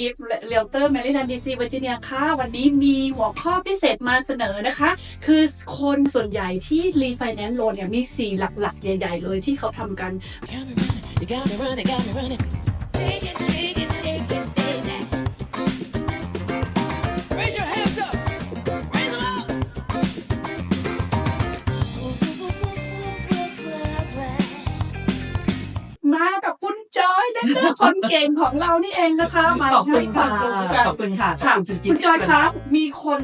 อีฟเรียลเตอร์แมริแลนด์ดีซีเวอร์จิเนียค่ะ วันนี้มีหัวข้อพิเศษมาเสนอนะคะ คือคนส่วนใหญ่ที่รีไฟแนนซ์โลนเนี่ยมี 4 หลักๆ ใหญ่ ๆ เลยที่เขาทำกัน You got me running, you got me running. got me running. Take it, take it, คนเก่งของเรานี่เองนะคะมาขอบคุณค่ะใช้วามรู้กันขอบคุณค่ะค่ะขอบคุณคุณจอยที่ครับ มีคน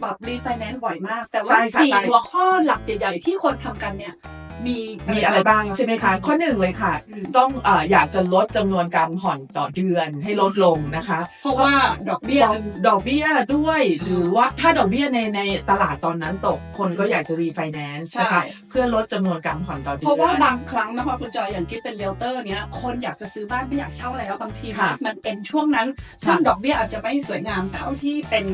แบบรีไฟแนนซ์บ่อยมาก แต่ว่าใช่ค่ะสี่ใช่หัวข้อหลักใหญ่ๆที่คนทำกันเนี่ย มีมีอะไรบ้างใช่ไหมคะ ข้อหนึ่งเลยค่ะอืมต้องเอ่ออยากจะลดจำนวนการผ่อนต่อเดือนให้ลดลงนะคะ เพราะว่าดอกเบี้ยดอกดอกเบี้ยด้วย หรือว่าถ้าดอกเบี้ยในในตลาดตอนนั้นตกคนก็อยากจะรีไฟแนนซ์นะคะใช่เพื่อลดจำนวนการผ่อนต่อเดือนเพราะว่าบางครั้งนะคะคุณจอยอย่างกิ๊บเป็นเรียลเตอร์เนี้ยคนอยากจะซื้อบ้านไม่อยากเช่าแล้วบางทีค่ะมันเป็นช่วงนั้นซึ่งค่ะดอกเบี้ยอาจจะไม่สวยงามเท่าที่เป็น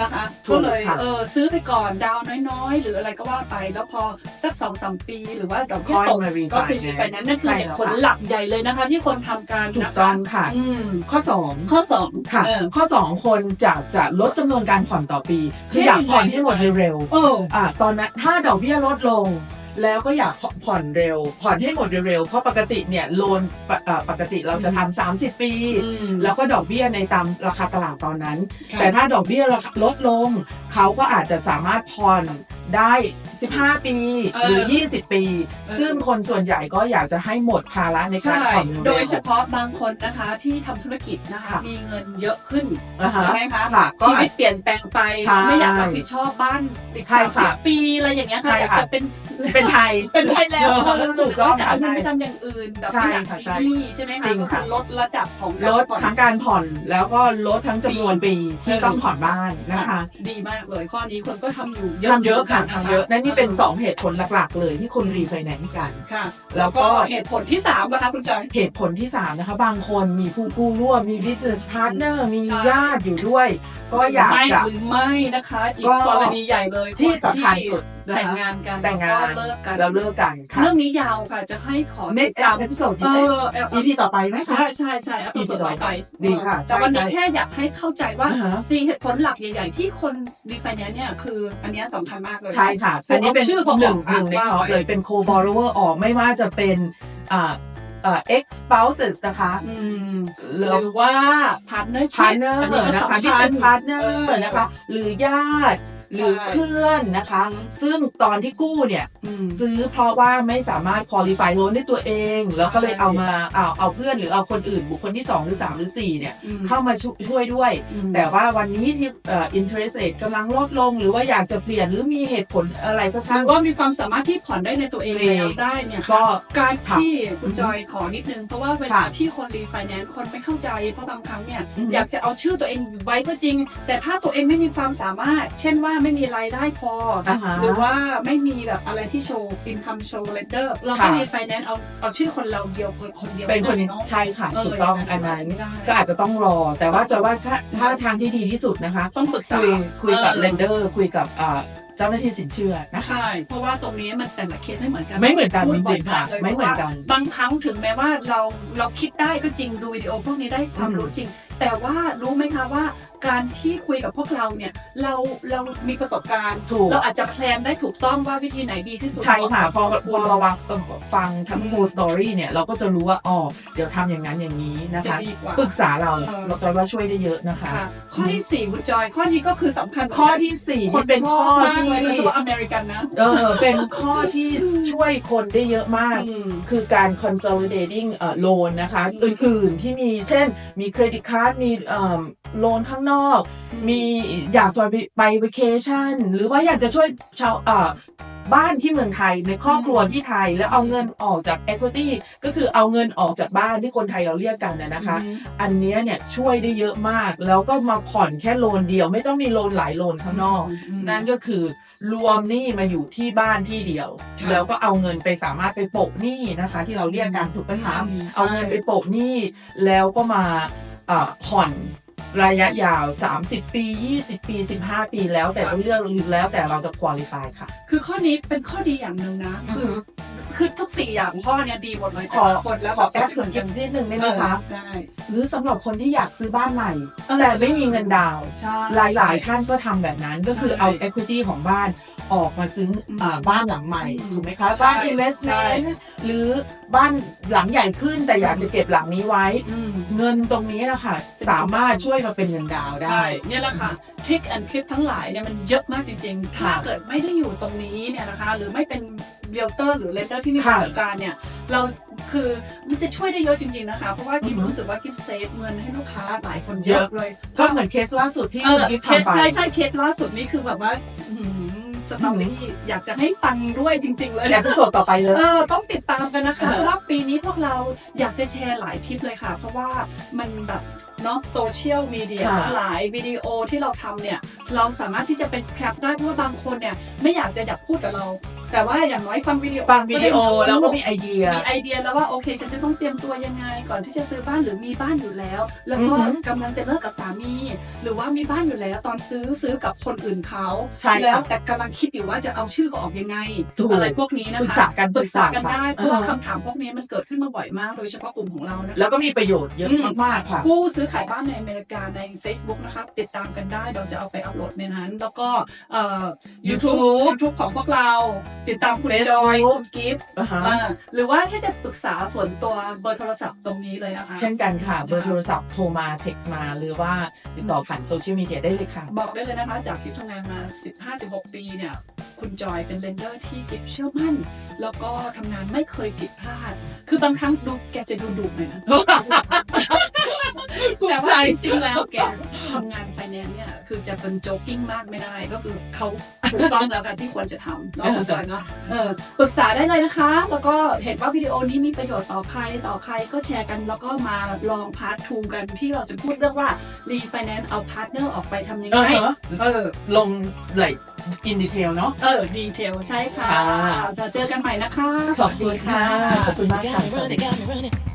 นะคะถูก็กเลยค่ะเออซื้อไปก่อนดาวน์น้อยๆ หรืออะไรก็ว่าไป แล้วพอสักสองสามปีหรือว่าดอกเบี้ยค่อยตกมารีก็ไฟคือแนรีนไฟซ์แนนซ์นั่นคือใช่เหตุแล้วผลค่ะหลักใหญ่เลยนะคะ ที่คนทำกันถูกนะคะต้องค่ะอืมข้อสองข้อสองค่ะเออข้อสองคนจะจะลดจำนวนการผ่อนต่อปีเช่คืนออยากผ่อนยังไงให้หมดเร็วๆโอ้อ่าตอนนั้นถ้าดอกเบี้ยลดลงแล้วก็อยากผ่อนเร็ว ผ่อนให้หมดเร็วๆเพราะปกติเนี่ยโลนปกอ่าปกติเราจะทำสามสิบปีอืมแล้วก็ดอกเบี้ยในตามราคาตลาดตอนนั้นค่ะแต่ถ้าดอกเบี้ยลดลง เขาก็อาจจะสามารถผ่อนได้ 15 ปี หรือ 20 ปี ซึ่งคนส่วนใหญ่ก็อยากจะให้หมดภาระในการใช่ผ่อนเร็วๆโดยเฉพาะบางคนนะคะที่ทำธุรกิจนะคะ ค่ะมีเงินเยอะขึ้นนะคะใช่ไหมคะค่ะก็ชีวิตเปลี่ยนแปลงไปใช่ไม่อยากรับผิดชอบบ้านอีกใช่สามสิค่ะบปีอะไรอย่างเงี้ยใช่ค่ะอยากค่ะ จะเป็นเป็นไทย เป็นไทยแล้วเออหรือถูกต้องว่าจะเอาเงินใช่ไปทำอย่างอื่นแบบใช่ไม่อยากค่ะใช่มีหนี้ใช่ไหมคะจริงก็ค่ะ คือลดระดับของลการดผ่อน ทั้งการผ่อนแล้วก็ลดทั้งจำนวนปีที่เออต้องผ่อนบ้านนะคะดีมากเลยข้อนี้คนก็ทำอยู่ทำเยอะค่ะหมืนกันทำเยอะนั่นนี่เป็น 2 เหตุผลหลักๆ เลยที่คนรีไฟแนนซ์กัน ค่ะ แล้แล้ววก็ก็เหตุผลที่สามนะคะคุณจอยเหตุผลที่ 3 นะคะ บางคนมีผู้กู้ร่วมมี business partner มีใช่ญาติอยู่ด้วย ก็อยากไม่จะหรือไม่นะคะ อีกก็กรณีใหญ่เลยที่สำคัญสุดนะคะ แต่งงานกันแต่งงานล้วก็เลิกกันแล้วเลิกกันค่ะเรื่องนี้ยาวค่ะจะให้ขอเน็ตติดตามเอพิโซดเอนี้อเออ EP ต่อไปไหมคะใช่ใช่ใช่อพิโซดต่อไปดีค่ะแต่วันนี้ใช่แค่อยากให้เข้าใจว่าอ่าฮะสี่เหตุผลหลักใหญ่ ๆ ที่คนรีไฟแนนซ์เนี่ยคืออันเนี้ยสำคัญมากเลยใช่ค่ะอันนี้เป็นชื่อเขาหนึ่งบอกหนึ่งในว่าท็อปไปเลยเป็น co borrower ออกไม่ว่าจะเป็นอ่าเอ่อ ex spouses นะคะอืมหแล้วรือว่า partnership partner อันนี้ก็นะคะสำคัญ business partner เออนะคะ หรือญาติ หรือใช่เพื่อนนะคะอืมซึ่งตอนที่กู้เนี่ยอืมซื้อเพราะว่าไม่สามารถ qualify loan ด้วยตัวเอง แล้วก็เลยใช่เอามาเอาเอาเพื่อนหรือเอาคนอื่น บุคคลที่ 2 หรือ 3 หรือ 4 เนี่ยอืมเข้ามาช่วยช่วยด้วยอืมแต่ว่าวันนี้ที่เอ่อ interest rate กำลังลดลง หรือว่าอยากจะเปลี่ยนหรือมีเหตุผลอะไรก็หช่ารืงอว่ามีความสามารถที่ผ่อนได้ในตัวเองเองแล้วได้เนี่ยก็ค่ะการที่คุณอืมจอยขอนิดนึง เพราะว่าเวลาค่ะที่คนรีไฟแนนซ์คนไม่เข้าใจ เพราะบางครั้งเนี่ยอืมอยากจะเอาชื่อตัวเองไว้ก็จริง แต่ถ้าตัวเองไม่มีความสามารถ เช่นว่าไม่มีรายได้พอออ่าฮะ หรือว่าไม่มีแบบอะไรที่โชว์ income show letter เราก็ค่ะรีไฟแนนซ์เอาเอาชื่อคนเราเดียวคนคนเดียวเป็นคนไม่ได้เนาะใช่ค่ะเออถูกต้องอย่างนั้อันนนั้นไม่ได้ก็อาจจะต้องรอ แต่ว่าจอยว่าถ้าถ้าทางที่ดีที่สุดนะคะ ต้องปรึกษาคุยคุยกับเออเลนเดอร์ คุยกับอ่าเจ้าหน้าที่สินเชื่อนะคะ ใช่เพราะว่าตรงนี้มันแต่ละเคสไม่เหมือนกันไม่เหมือนกันพูดจริงๆค่ะบ่ยากลยไม่เหมือนกันพราะว่าบางครั้งถึงแม้ว่าเราเราคิดได้ก็จริงดูวิดีโอพวกนี้ได้ความอืมรู้จริง แต่ว่ารู้ไหมคะว่าการที่คุยกับพวกเราเนี่ยเราเรามีประสบการณ์ ถูก เราอาจจะแพลนได้ถูกต้องว่าวิธีไหนดีที่สุดใช่ค่ะพอเหมาพอสมเราวังฟังทั้งอืม full story เนี่ยเราก็จะรู้ว่าอ๋อเดี๋ยวทำอย่างนั้นอย่างนี้นะจะคะ ดีกว่า ปรึกษาเราเออ เราจอยว่าช่วยได้เยอะนะคะ ค่ะข้อที่สี่คุณจอยข้อนี้ก็คือสำคัญเหมืนข้อกันที่สี่คนที่เป็นชข้ออบมากที่เลยโดยเฉพาะอเมริกันนะ เออเป็นข้อที่ช่วยคนได้เยอะมากอืมคือการ consolidating เอ่อ loan นะคะ อื่น ๆ ที่มีเช่นมีเครดิตการ์ดมีเอ่อโลนข้างนอก มีอยากจะไปไป vacation หรือว่าอยากจะช่วยชาวเอ่อบ้านที่เมืองไทยในครอบครัวที่ไทย แล้วเอาเงินออกจาก equity ก็คือเอาเงินออกจากบ้านที่คนไทยเราเรียกกันนะนะคะอืมอันเนี้ยเนี่ยช่วยได้เยอะมาก แล้วก็มาผ่อนแค่โลนเดียว ไม่ต้องมีโลนหลายโลนข้างนอกมนั่นก็คือรวมหนี้มาอยู่ที่บ้านที่เดียวค่ะแล้วก็เอาเงินไปสามารถไปโปะหนี้นะคะ ที่เราเรียกกันถูกไหมคะอืมใช่เอาเงินไปโปะหนี้แล้วก็มาเอ่อ ผ่อนระยะยาว 30 ปี 20 ปี 15 ปีแล้วแต่เราเลือกแล้วแต่เราจะ qualify ค่ะ คือข้อนี้เป็นข้อดีอย่างหนึ่งนะ คืออฮึ คือทุกสี่อย่างพ่อเนี่ยดีหมดเลยขอแต่ละคนแล้วขอแอดถึงกินนิดนึงได้ไหมคะได้หรือสำหรับคนที่อยากซื้อบ้านใหม่เออแต่ไม่มีเงินดาวน์ใช่หลายๆท่านก็ทำแบบนั้น ก็คือใช่เอา equity ของบ้านออกมาซื้ออมอ่าบ้านหลังใหม่อืมถูกไหมคะใช่บ้านใช่ investment หรือบ้านหลังใหญ่ขึ้นแต่อยากจะเก็บหลังนี้ไว้อืมเงินตรงนี้นะคะสามารถช่วยมาเป็นเงินดาวน์ได้ใช่เนี่ยแหละค่ะทริคแอนคลิปทั้งหลายเนี่ยมันเยอะมากจริงๆ ถ้าค่ะเกิดไม่ได้อยู่ตรงนี้เนี่ยนะคะ หรือไม่เป็น เรียลเตอร์หรือเลนเดอร์ที่มีปค่ะระสบการณ์เนี่ยเราคือมันจะช่วยได้เยอะจริง ๆนะคะ เพราะว่ากิฟอือฮึรู้สึกว่ากิฟเซฟเงินให้ลูกค้าหลายคนเยเยอะอะเลยก็เหมือนเคสล่าสุดที่เอคุณอกิฟเคสทำไปใช่ใช่เคสล่าสุดนี่คือแบบว่าอื้อหือสตอรี่อยากจะให้ฟังด้วยจริง ๆ เลยแอพิโซดต่อไปเลยเออต้องติดตามกันนะคะเออเพราะว่าปีนี้พวกเราอยากจะแชร์หลายทิปเลยค่ะ เพราะว่ามันแบบเนาะโซเชียลมีเดียค่ะทั้งหลายวิดีโอที่เราทำเนี่ย เราสามารถที่จะเป็นแคปได้เพราะว่าบางคนเนี่ย ไม่อยากจะอยากพูดกับเรา แต่ว่าอย่างน้อยฟังวิดีโอฟังวิดีโอก็ได้รู้แล้วก็มีไอเดีย มีไอเดียแล้วว่าโอเค ฉันจะต้องเตรียมตัวยังไง ก่อนที่จะซื้อบ้านหรือมีบ้านอยู่แล้ว แล้วก็อือหือกำลังจะเลิกกับสามี หรือว่ามีบ้านอยู่แล้ว ตอนซื้อซื้อกับคนอื่นเขาใช่ค่ะแล้วแต่กำลังคิดอยู่ว่าจะเอาชื่อเขาออกยังไงถูกอะไรพวกนี้นะคะปรึกษากันปรึกษากันปรึกษาได้ค่ะเพราะว่าเออคำถามพวกนี้มันเกิดขึ้นมาบ่อยมาก โดยเฉพาะกลุ่มของเรานะคะแล้วก็มีประโยชน์เยอะอืมมากๆค่ะกู้ซื้อขายบ้านในอเมริกาใน Facebook นะคะติดตามกันได้เราจะเอาไปอัปโหลดในนั้น แล้วก็เอ่อ YouTube YouTube YouTube ของพวกเราติดตามคุณ Facebook จอยคุณกิฟต์อ่าฮะอ่าหรือว่าถ้าจะปรึกษาส่วนตัวเบอร์โทรศัพท์ตรงนี้เลยนะคะ เช่นกันค่ะ เบอร์โทรศัพท์โทรมา text มา หรือว่าติดต่อผ่านโซเชียลมีเดียได้เลยค่ะ บอกได้เลยนะคะจากที่ทำงานมา 15-16 ปีเนี่ย คุณจอยเป็นเลนเดอร์ที่กิฟเชื่อมั่น แล้วก็ทำงานไม่เคยผิดพลาด คือบางครั้งดูแกจะดูดุหน่อยนะ แต่ว่าจริงๆแล้วแกทำงาน ไฟแนนซ์เนี่ยคือจะเป็นโจ๊กกิ้งมากไม่ได้ ก็คือเขาถูกต้องแล้วค่ะที่ควรจะทำเนาะคุณจอยเนาะเออปรึกษาได้เลยนะคะ แล้วก็เห็นว่าวิดีโอนี้มีประโยชน์ต่อใครต่อใครก็แชร์กัน แล้วก็มาลองพาร์ททูกันที่เราจะพูดเรื่องว่ารีไฟแนนซ์เอาพาร์ทเนอร์ออกไปทำยังเอไงอเออลงเลยอินดีเทลเนาะเออดีเทลใช่ค่ะค่ะจะเจอกันใหม่นะคะสวัสดีค่ะ ขอบคุณ You มาก got ค่ะ